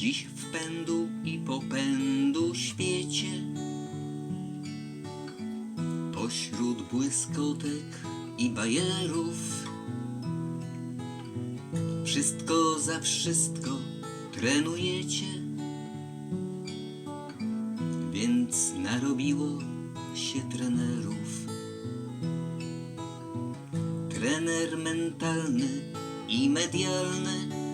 Dziś w pędu i popędu świecie. Pośród błyskotek i bajerów Wszystko za wszystko trenujecie. Więc narobiło się trenerów. Trener mentalny i medialny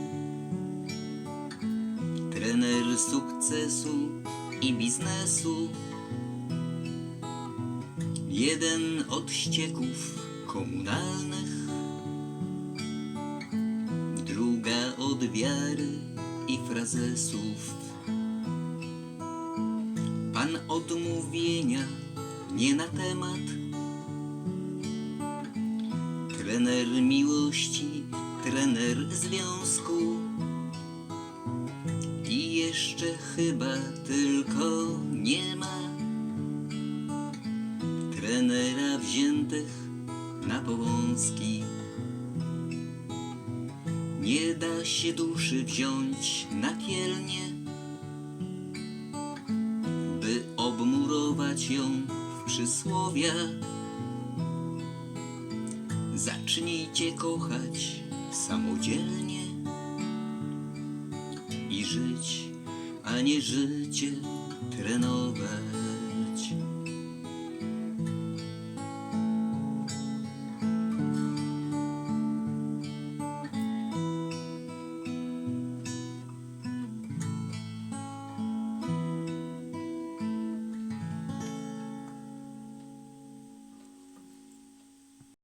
Trener sukcesu i biznesu. Jeden od ścieków komunalnych Druga od wiary i frazesów. Pan odmówienia nie na temat. Trener miłości, trener związku jeszcze chyba tylko nie ma Trenera wziętych na powązki Nie da się duszy wziąć na kielnie By obmurować ją w przysłowia Zacznijcie kochać samodzielnie i żyć, a nie życie trenować.